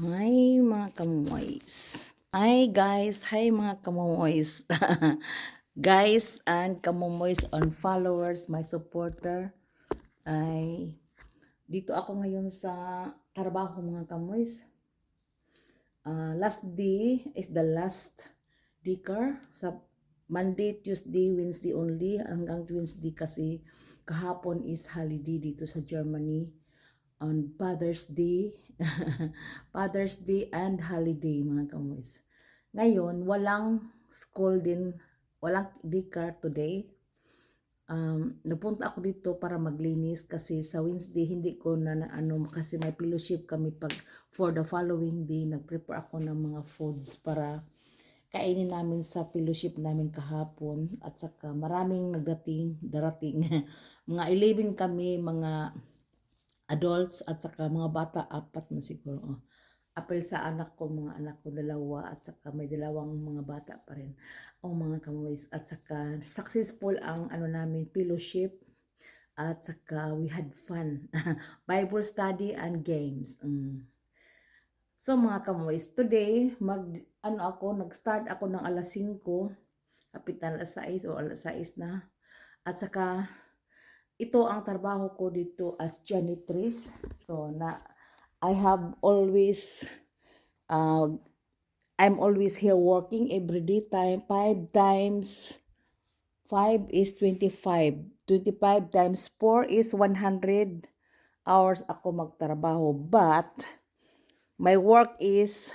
Hi mga kamoys. Hi guys, hi mga kamoys. guys and kamomoys on followers, my supporter. Ay dito ako ngayon sa trabaho mga kamoys. Ah, last day is the last decor sa Monday, Tuesday, Wednesday only hanggang Wednesday kasi kahapon is holiday dito sa Germany on Father's Day, Father's Day and holiday mga kamoys. Ngayon, walang school din, walang decor today. Um, napunta ako dito para maglinis kasi sa Wednesday hindi ko na, na ano kasi may fellowship kami pag for the following day nag-prepare ako ng mga foods para kainin namin sa fellowship namin kahapon at saka maraming nagdating darating mga 11 kami mga adults at saka mga bata apat na siguro oh. apel sa anak ko mga anak ko dalawa at saka may dalawang mga bata pa rin oh mga kamoys at saka successful ang ano namin fellowship at saka we had fun Bible study and games mm. So mga kamoys, today mag ano ako, nag-start ako ng alas 5, kapitan alas 6 o alas 6 na. At saka ito ang trabaho ko dito as janitress. So na I have always uh, I'm always here working every day time 5 times 5 is 25. 25 times 4 is 100 hours ako magtrabaho. But my work is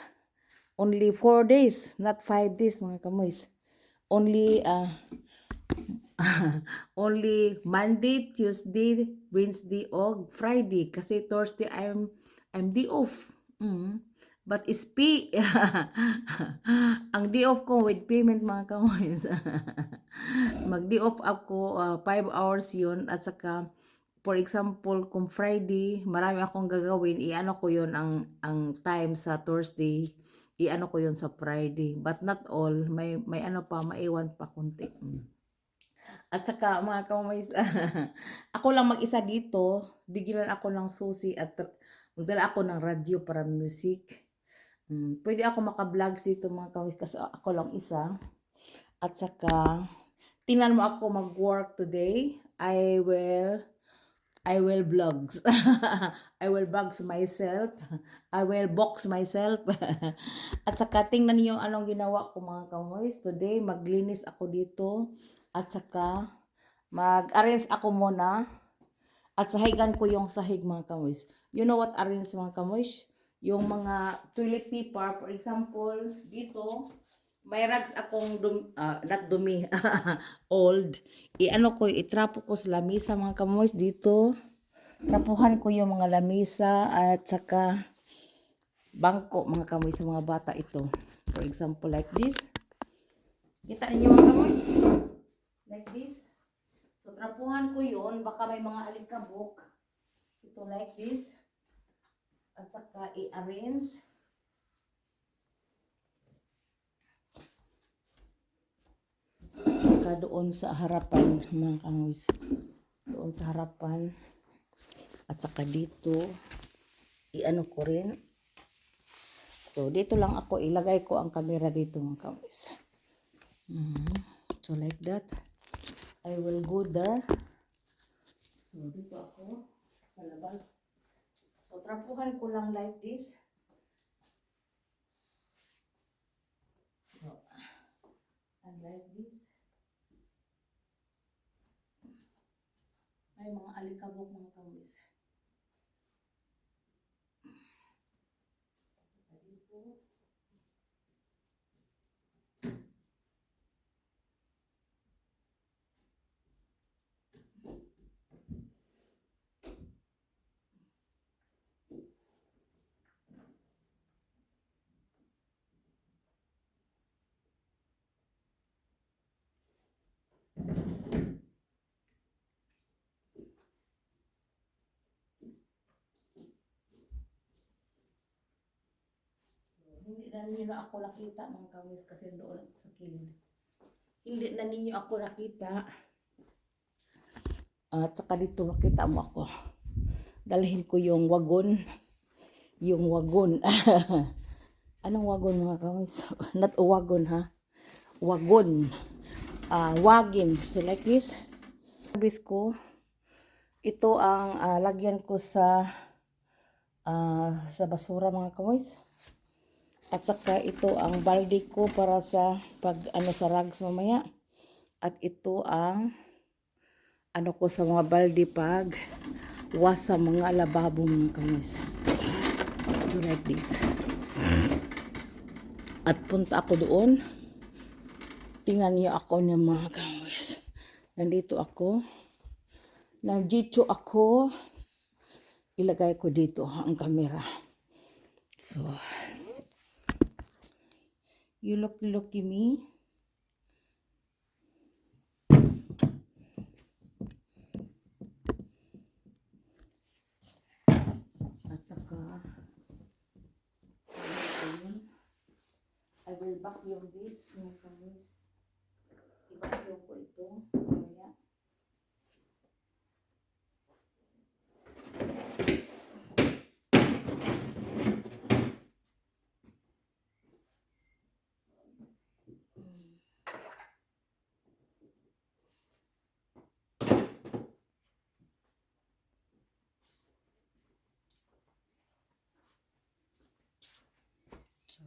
only 4 days, not 5 days mga kamoys. Only uh, only Monday, Tuesday, Wednesday, o Friday. Kasi Thursday, I'm, I'm day off. Mm. But is pay. Ang day off ko with payment mga kamoys. Mag-day off ako 5 uh, hours yun at saka for example, kung Friday, marami akong gagawin, iano ko yon ang, ang time sa Thursday, iano ko yon sa Friday. But not all, may, may ano pa, maiwan pa kunti. Mm. At saka mga kamays, ako lang mag-isa dito, bigyan ako ng susi at magdala ako ng radyo para music. Um, pwede ako maka-vlogs dito mga kamays kasi ako lang isa. At saka, tingnan mo ako mag-work today. I will I will vlogs. I will vlogs myself. I will box myself. At saka tingnan niyo anong ginawa ko mga kamoys. Today maglinis ako dito. At saka mag-arrange ako muna. At sahigan ko yung sahig mga kamoys. You know what arrange mga kamoys? Yung mga toilet paper, for example, dito, may rags akong dum, uh, not dumi, old. I-ano ko, itrapo ko sa lamisa mga kamoys dito. Trapuhan ko yung mga lamisa at saka bangko mga kamoy sa mga bata ito. For example, like this. Kita niyo mga kamoys? Like this. So, trapuhan ko yun. Baka may mga alikabok. Ito like this. At saka i-arrange. Saka doon sa harapan mga kamoys. Doon sa harapan. At saka dito, i-ano ko rin. So, dito lang ako, ilagay ko ang camera dito mga kamis. Mm -hmm. So, like that. I will go there. So, dito ako, sa labas. So, trapuhan ko lang like this. So, and like this. May mga alikabok mga kamis. Hindi na ninyo na ako nakita mga kawis kasi doon sa kilid. Hindi na ninyo ako nakita. At saka dito makita mo ako. Dalhin ko yung wagon. yung wagon. Anong wagon mga kamis? Not a wagon ha. Wagon. Ah, wagin. So like this. Service ko. Ito ang ah, lagyan ko sa ah, sa basura mga kamis. At saka ito ang balde ko para sa pag ano sa rags mamaya. At ito ang ano ko sa mga balde pag was sa mga lababo mga kamis. Do like this. At punta ako doon. Tingnan niyo ako ng mga kamis. Nandito ako. Nandito ako. Ilagay ko dito ang camera. So, you look lucky me. At saka. I will vacuum this. I-vacuum ko ito.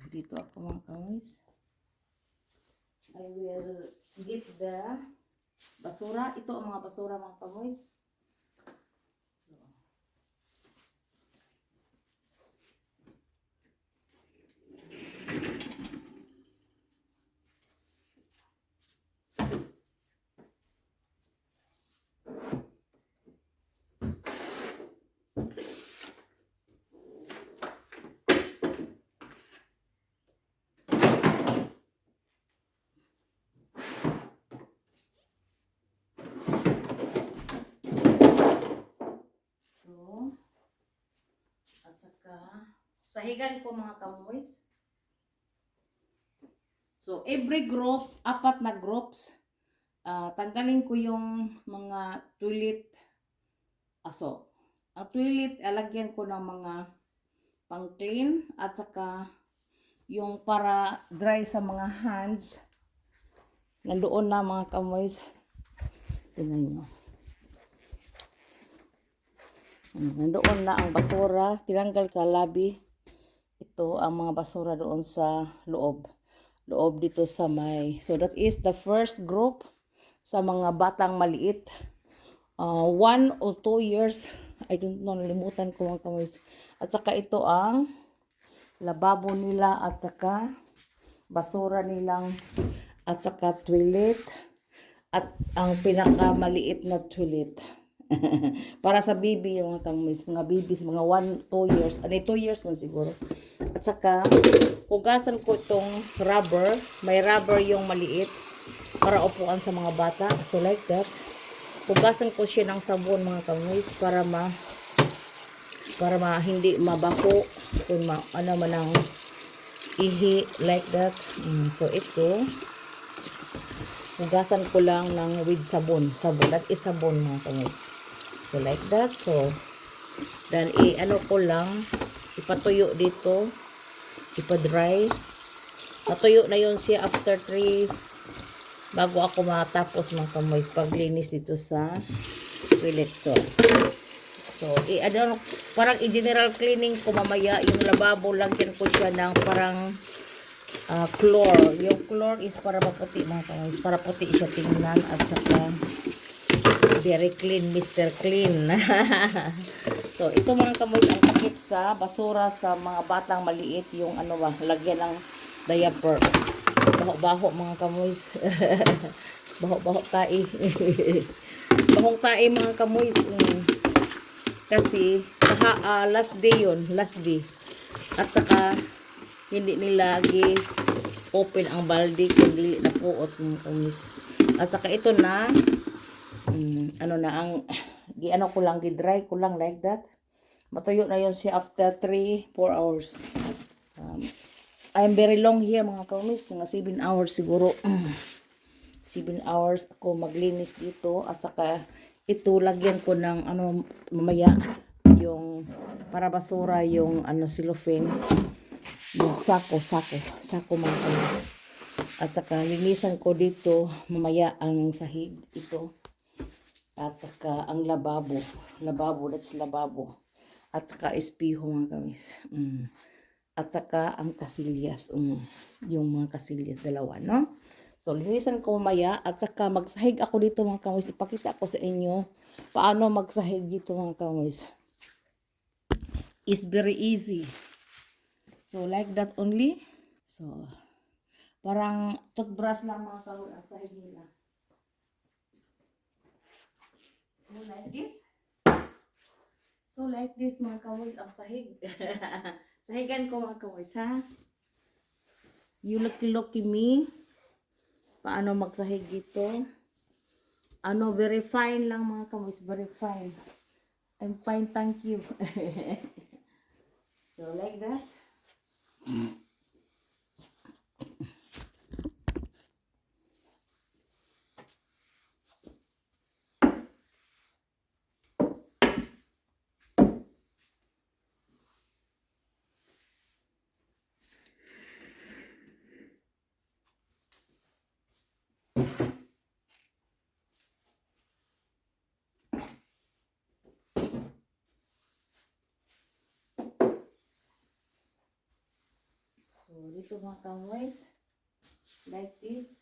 Dito ako mga kamis. I will get the basura. Ito ang mga basura mga kamis. So, so, at saka, sahigan ko mga kamoys. So, every group, apat na groups, ah, tanggalin ko yung mga toilet aso. Ang toilet, alagyan ko ng mga pang clean at saka yung para dry sa mga hands. Nandoon na mga kamoys. Tingnan nyo. Ano, Nandoon na ang basura. Tinanggal sa labi. Ito ang mga basura doon sa loob. Loob dito sa may. So that is the first group sa mga batang maliit. Uh, one or two years. I don't know, nalimutan ko mga kamoys. At saka ito ang lababo nila at saka basura nilang at saka toilet at ang pinakamaliit na toilet. Para sa baby yung mga kamis, mga babies, mga 1, 2 years, ano 2 years man siguro. At saka, hugasan ko itong rubber, may rubber yung maliit para upuan sa mga bata. So like that. Hugasan ko siya ng sabon mga kamis para ma para ma hindi mabaho kung ma, ano man ang ihi like that. Mm, so ito, hugasan ko lang ng with sabon. Sabon. That is sabon mga kamis. So like that. So, then i-ano ko lang, ipatuyo dito, ipa-dry. Natuyo na yun siya after 3 bago ako matapos mga kamoy paglinis dito sa toilet. So, so i ano, parang i-general cleaning ko mamaya yung lababo, lagyan ko siya ng parang ah, chlor. Yung chlor is para maputi mga kamoy, para puti siya tingnan at saka very clean, Mr. Clean. so, ito mga kamoy ang takip sa basura sa mga batang maliit, yung ano ba, lagyan ng diaper. Baho-baho mga kamoy. Baho-baho tai. Bahong tai mga kamoy. Mm. Kasi, ah, last day yun, last day. At saka, hindi nila gi open ang balde kung dili na puot mga kamoy. At saka ito na, Mm, ano na ang gi ano ko lang gi dry ko lang like that. Matuyo na yon siya after 3 4 hours. Um, I'm very long here mga kaumis mga 7 hours siguro. 7 hours ako maglinis dito at saka ito lagyan ko ng ano mamaya yung para basura yung ano silofin yung sako sako sako mga kamis at saka linisan ko dito mamaya ang sahig ito at saka ang lababo lababo that's lababo. At saka espiho mga kamis. Mm. at saka ang kasilyas mm. yung mga kasilyas dalawa no? So linisan ko mamaya. At saka magsahig ako dito mga kamis. Ipakita ko sa inyo paano magsahig dito mga kamis. Is very easy. So like that only. So parang toothbrush lang mga kamis ang sahig nila so like this So like this mga kamoys ang sahig. Sahigan ko mga kamoys ha. You lucky lucky me. Paano magsahig dito? Ano, very fine lang mga kamoys. Very fine. I'm fine, thank you. so like that. So dito mga kamoys. Like this.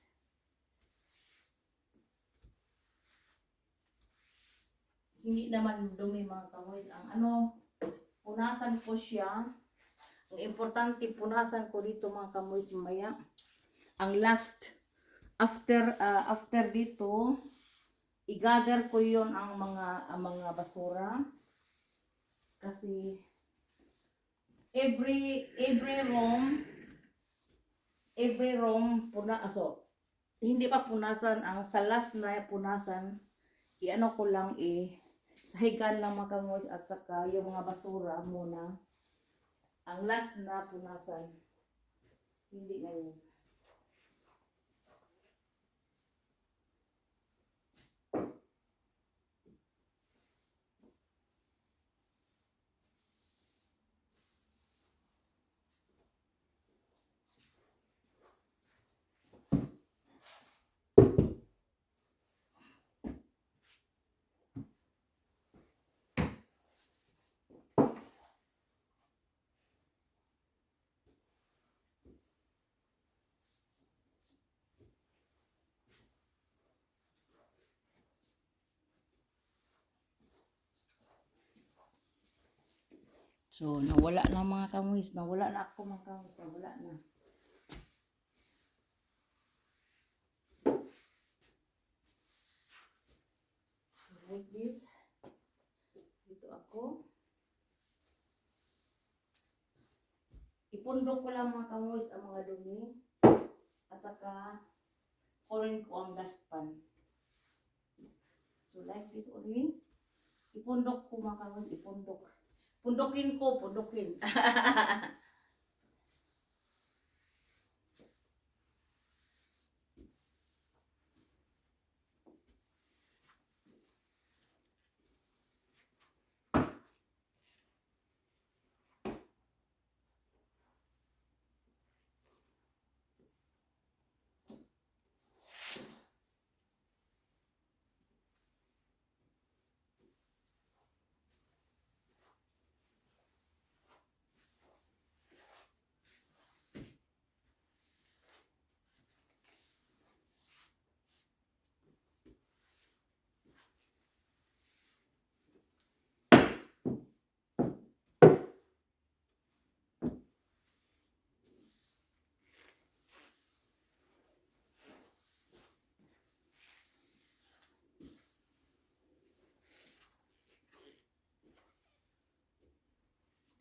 Hindi naman dumi mga kamoys. Ang ano, punasan ko siya. Ang importante, punasan ko dito mga kamoys mamaya. Ang last, after ah, after dito, i-gather ko yon ang mga ang mga basura. Kasi every every room every room puna aso hindi pa punasan ang sa last na punasan iano ko lang eh sahigan lang mga kangoys at saka yung mga basura muna. Ang last na punasan hindi ngayon So, nawala na mga kamuis. Nawala na ako mga kamuis. Nawala na. So, like this. Dito ako. Ipundok ko lang mga kamuis ang mga dumi. At saka, kunin ko ang dustpan. So, like this only. Ipundok ko mga kamuis. Ipundok. Pundokin ko, pundokin.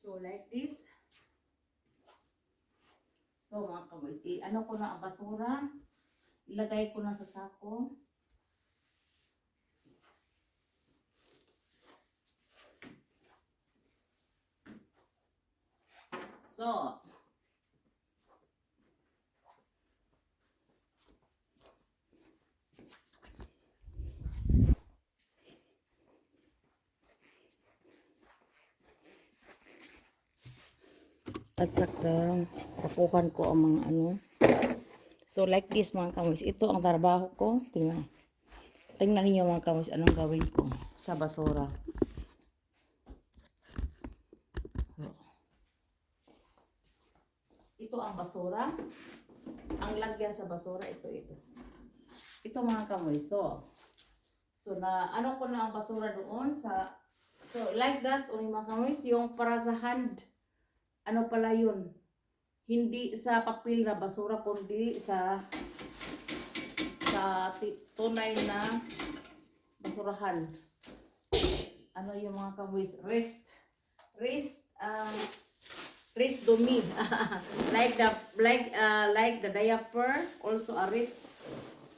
So, like this. So, mga kaboys, ano ko na ang basura. Ilagay ko na sa sako. So, At saka, kukuhan ko ang mga ano. So, like this mga kamoys. Ito ang trabaho ko. Tingnan. Tingnan niyo mga kamoys, anong gawin ko sa basura. Ito ang basura. Ang lagyan sa basura, ito, ito. Ito mga kamoy. So, so na, ano ko na ang basura doon sa, so like that, uling mga kamoy, yung para sa hand, ano pala yun? Hindi sa papel na basura, kundi sa sa tunay na basurahan. Ano yung mga kamoy? Rest, rest, uh, rest dumi. like the like uh, like the diaper also a rest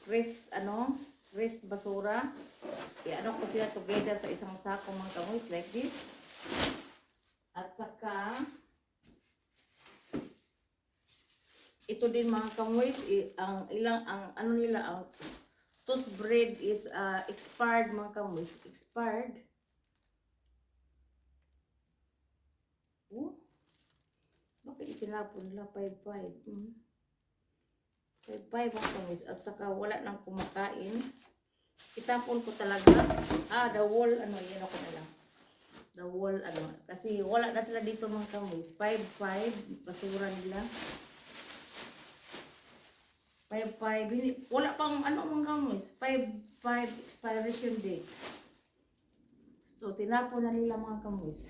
rest ano rest basura i-ano ko sila together sa isang sako mga kamoys like this at saka ito din mga kamoys i- ang ilang ang ano nila ang toast bread is uh, expired mga kamoys expired? Oh. Bakit itinapon nila 5-5 hmm. 5-5 ang kamoys at saka wala nang kumakain. Itapon ko talaga. Ah the wall ano yan ako na lang. The wall ano. Kasi wala na sila dito mga kamoys 5-5 basura nila 5-5 hindi wala pang ano mga kamoys 5-5 expiration date so tinapon na nila mga kamoys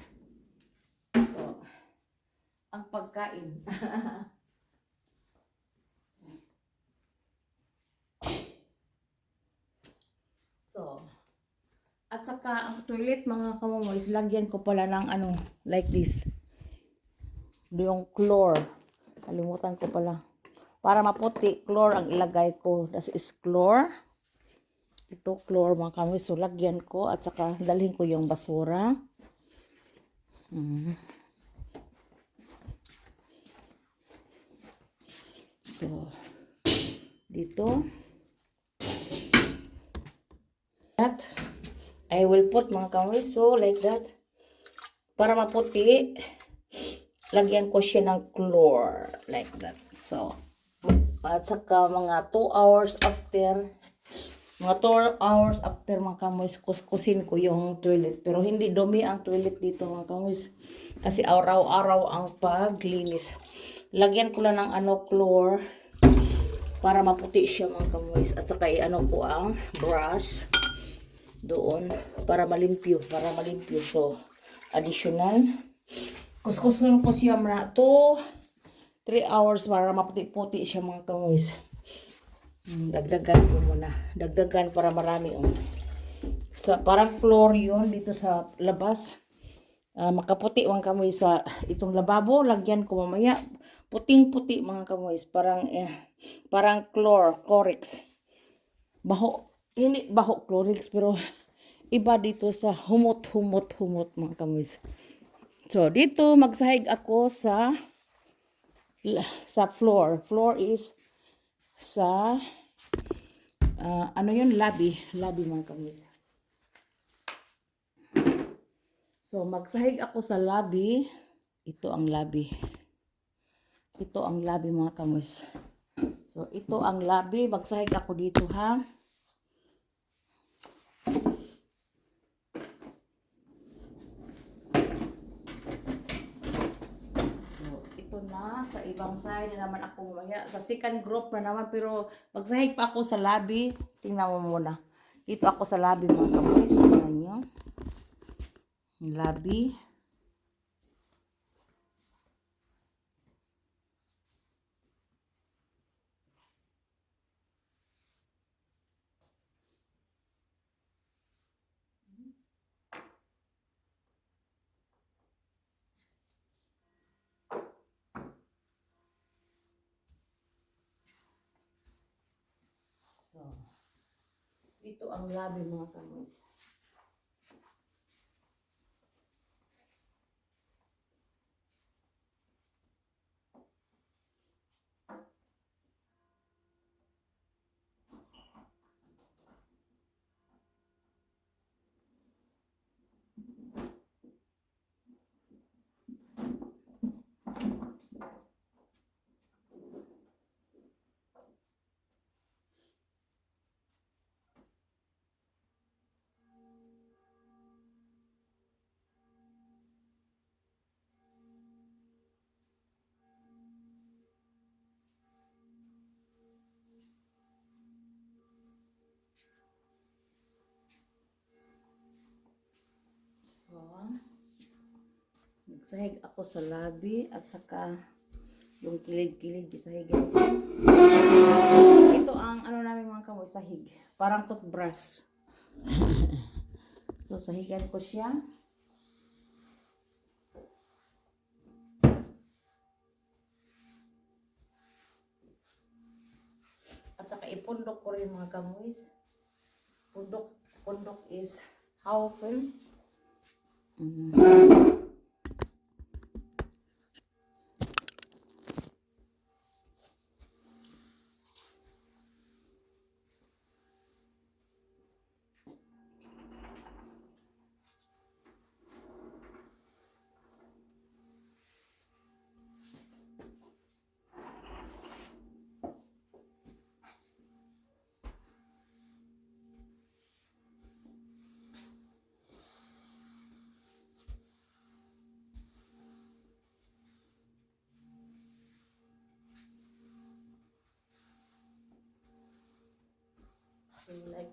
so ang pagkain So, at saka ang toilet mga kamomoys, lagyan ko pala ng ano, like this. Yung chlor. Kalimutan ko pala. Para maputi, chlor ang ilagay ko. This is chlor. Ito, chlor mga kamomoys. So, lagyan ko at saka dalhin ko yung basura. Mm. So, dito that I will put mga kamoy so like that para maputi lagyan ko siya ng chlor like that so at saka mga 2 hours after mga 2 hours after mga kamoy kuskusin ko yung toilet pero hindi dumi ang toilet dito mga kamoy kasi araw-araw ang paglinis lagyan ko lang ng ano chlor para maputi siya mga kamoy at saka i-ano ko ang brush doon para malimpyo, para malimpyo. So, additional. Kuskusun ko siya na 2 3 hours para maputi-puti siya mga kamoys. Hmm, Dagdagan ko muna. Dagdagan para marami. Oh. Sa, parang floor yun dito sa labas. Ah, makaputi mga kamoy sa itong lababo. Lagyan ko mamaya. Puting-puti mga kamoy. Parang, eh, parang chlor, chlorix. Baho, hindi baho chlorix pero iba dito sa humot humot humot mga kamis. So dito magsahig ako sa sa floor. Floor is sa ah, ano yun lobby, lobby mga kamis. So magsahig ako sa lobby. Ito ang lobby. Ito ang lobby mga kamis. So ito ang lobby, magsahig ako dito ha. So, ito Sa ibang side na naman ako mamaya. Sa second group na naman. Pero magsahig pa ako sa lobby. Tingnan mo muna. Dito ako sa lobby mga kamoys. Tingnan nyo. Lobby. So, ito ang lobby mga kamoys. Sahig ako sa labi at saka yung kilid-kilid isahigan ko. Ito ang ano namin mga kamoy, sahig. Parang toothbrush. so, sahigan ko siya. At saka ipundok ko rin mga kamoys. Pundok, pundok is how film. So, like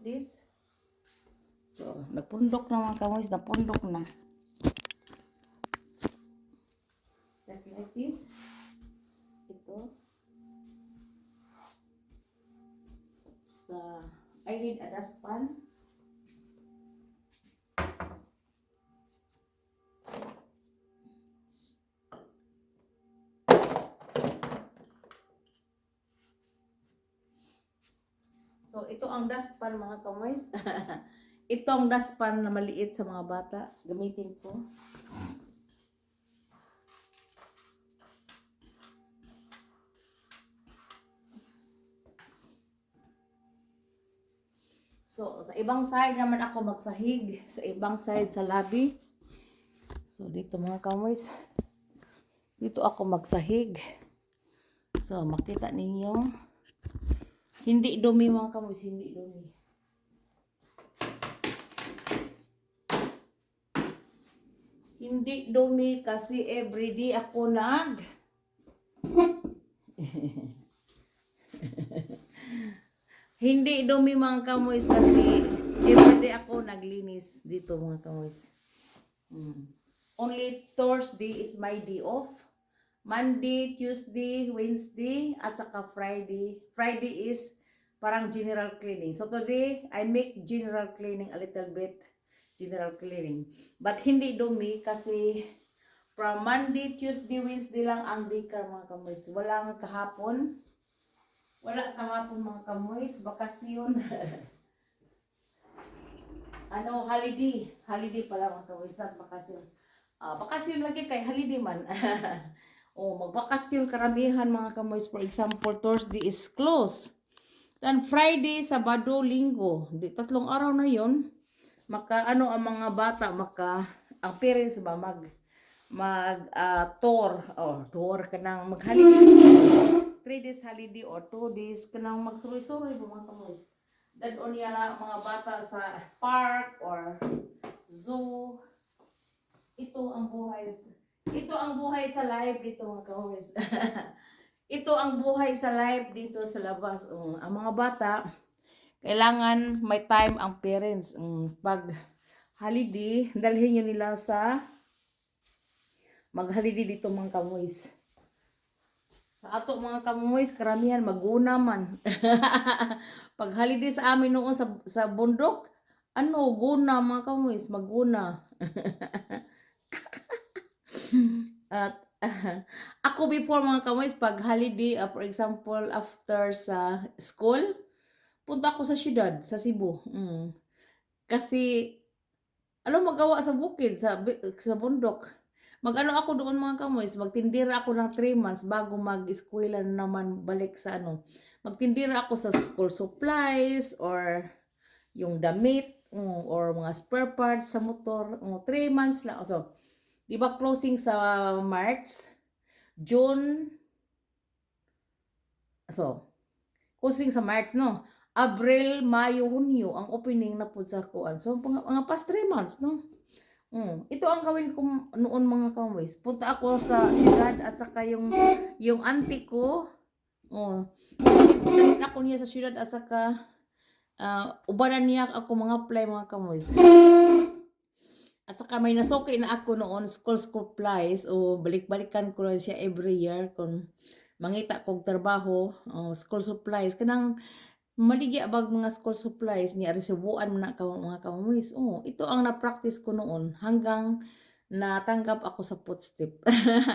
this. So, nagpundok na mga kamoys, napundok na. Ito ang dustpan mga kamoys. ito ang dustpan na maliit sa mga bata. Gamitin ko. So, sa ibang side naman ako magsahig. Sa ibang side sa lobby. So, dito mga kamoys. Dito ako magsahig. So, makita ninyo. Hindi dumi mga kamoys, hindi dumi. Hindi dumi kasi everyday ako nag Hindi dumi mga kamoys kasi everyday ako naglinis dito mga kamoys. Mm. Only Thursday is my day off. Monday, Tuesday, Wednesday, at saka Friday. Friday is parang general cleaning. So today, I make general cleaning a little bit. General cleaning. But hindi dumi kasi from Monday, Tuesday, Wednesday lang ang daycare mga kamoys. Walang kahapon. Wala kahapon mga kamoys. Bakasyon. ano, holiday. Holiday pala mga kamoys. Not bakasyon. Ah, bakasyon lagi kay holiday man. O, magbakasyon karamihan mga kamoys. For example, Thursday is closed. Then Friday, Sabado, Linggo. Di, tatlong araw na yon Maka, ano ang mga bata, maka, ang parents ba, mag, mag, ah, tour, or tour ka nang mag holiday. Three days holiday or two days ka nang magsuroy-suroy ba mga kamoys. Then, on yan ang mga bata sa park or zoo. Ito ang buhay sa ito ang buhay sa live dito mga kahoys. Ito ang buhay sa live dito sa labas. Um, ang mga bata, kailangan may time ang parents. Um, pag holiday, dalhin nyo nila sa mag-holiday dito mga kamoys. Sa ato mga kamoys, karamihan maguna man. pag holiday sa amin noon sa, sa bundok, ano, guna mga kamoys, maguna. At ako before mga kamoys, pag holiday, uh, for example, after sa school, punta ako sa syudad, sa Cebu. Mm. Kasi, alam magawa sa bukid, sa, sa bundok. Mag-ano ako doon mga kamoys, magtindira ako ng 3 months bago mag-eskwela na naman balik sa ano. Magtindira ako sa school supplies or yung damit mm, or mga spare parts sa motor. 3 months lang. So, Di ba closing sa March? June? So, closing sa March, no? Abril, Mayo, Hunyo, ang opening na po sa kuan. So, mga, mga past 3 months, no? Mm. Ito ang gawin ko noon mga kamoys. Punta ako sa syudad at saka yung, yung auntie ko, oh, dalhin ako niya sa syudad at saka uh, ubanan niya ako mga apply mga kamoys. At saka may nasuki na ako noon, school supplies, o balik-balikan ko lang siya every year kung mangita kog trabaho, o school supplies. Kanang maligya bag mga school supplies niya resibuan na ka, mga kamumis. Oh, ito ang na-practice ko noon hanggang natanggap ako sa footstep.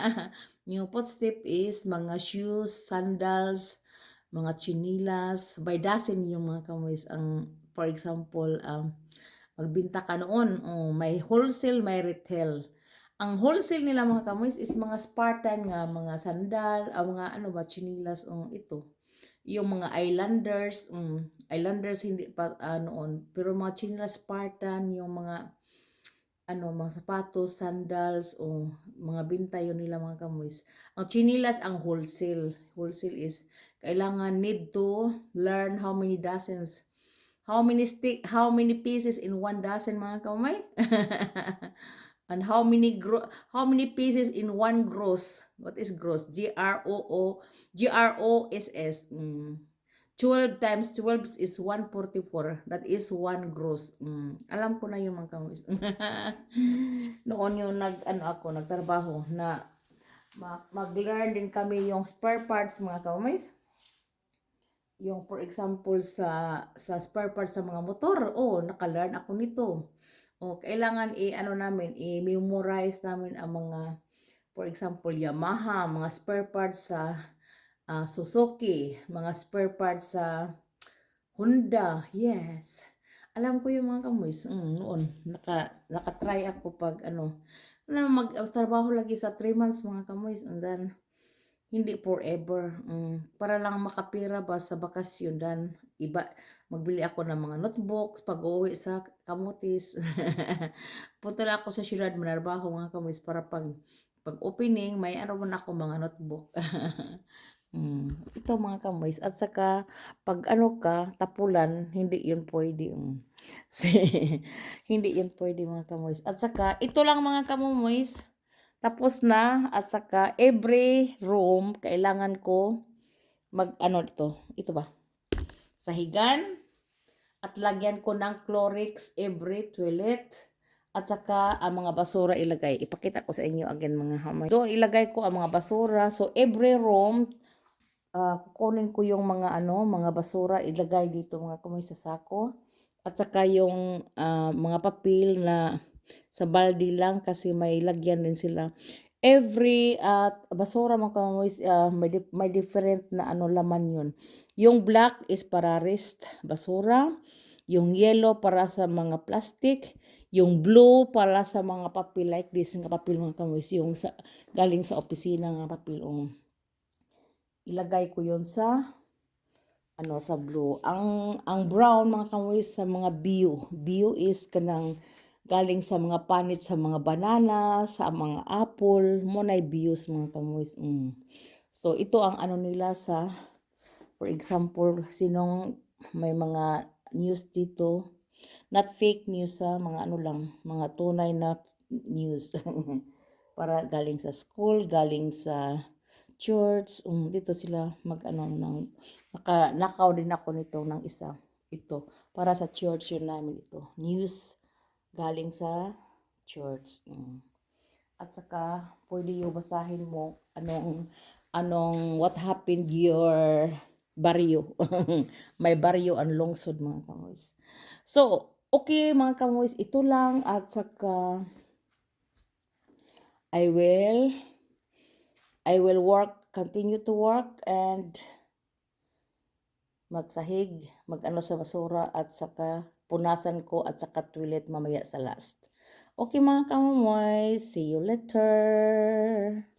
yung footstep is mga shoes, sandals, mga chinilas, by dozen yung mga kamuis. Ang, for example, um, magbinta ka noon, oh, may wholesale, may retail. Ang wholesale nila mga kamuis is mga Spartan nga, mga sandal, ah, mga ano ba, chinilas, oh, ito. Yung mga islanders, mm, islanders hindi pa ah, noon, pero mga chinilas Spartan, yung mga ano, mga sapatos, sandals, o mga binta yun nila mga kamuis. Ang chinilas ang wholesale. Wholesale is, kailangan need to learn how many dozens How many stick how many pieces in one dozen mga kamay? And how many gro how many pieces in one gross? What is gross? G R O O G R O S S. Mm. 12 times 12 is 144. That is one gross. Mm. Alam ko na yung mga kamis. Noon yung nag ano ako nagtrabaho na ma- mag-learn din kami yung spare parts mga kamis yung for example sa sa spare parts sa mga motor, oh, naka-learn ako nito. Oh, kailangan i ano namin, i-memorize namin ang mga for example Yamaha, mga spare parts sa ah, Suzuki, mga spare parts sa Honda. Yes. Alam ko yung mga kamuis. Mm, noon, naka, naka-try ako pag ano, ano mag-trabaho lagi sa 3 months mga kamuis. And then, hindi forever. Mm, para lang makapira ba sa bakasyon dan iba magbili ako ng mga notebooks pag uwi sa Kamutis. Punta lang ako sa syudad manarbaho mga kamutis para pag pag opening may ano man ako mga notebook. mm, ito mga kamutis at saka pag ano ka tapulan hindi yun pwede. Mm. hindi yun pwede mga kamutis. At saka ito lang mga kamutis tapos na at saka every room kailangan ko mag ano dito, ito ba? Sahigan at lagyan ko ng Clorix every toilet at saka ang mga basura ilagay. Ipakita ko sa inyo again mga hamay. Doon ilagay ko ang mga basura. So every room uh, kukunin ko yung mga ano, mga basura ilagay dito mga kamay sa sako. At saka yung uh, mga papel na sa balde lang kasi may lagyan din sila. Every uh, basura mga kamoys, uh, may, di- may different na ano laman yun. Yung black is para rest basura. Yung yellow para sa mga plastic. Yung blue para sa mga papel like this, nga papel mga kamoys. Yung sa, galing sa opisina nga papel. Um, ilagay ko yon sa ano sa blue. Ang ang brown mga kamoys sa mga bio. Bio is kanang galing sa mga panit sa mga banana, sa mga apple, mo na bios mga kamoys. Mm. So ito ang ano nila sa for example, sinong may mga news dito, not fake news sa mga ano lang, mga tunay na news. Para galing sa school, galing sa church, um, dito sila mag ano ng naka, nakaw din ako nito ng isa ito para sa church yun namin ito news galing sa church. Mm. At saka, pwede yung basahin mo anong, anong, what happened your baryo. May baryo ang lungsod mga kamoys. So, okay mga kamoys, ito lang at saka I will I will work, continue to work and magsahig, magano sa basura at saka punasan ko at saka toilet mamaya sa last. Okay mga kamoy, see you later.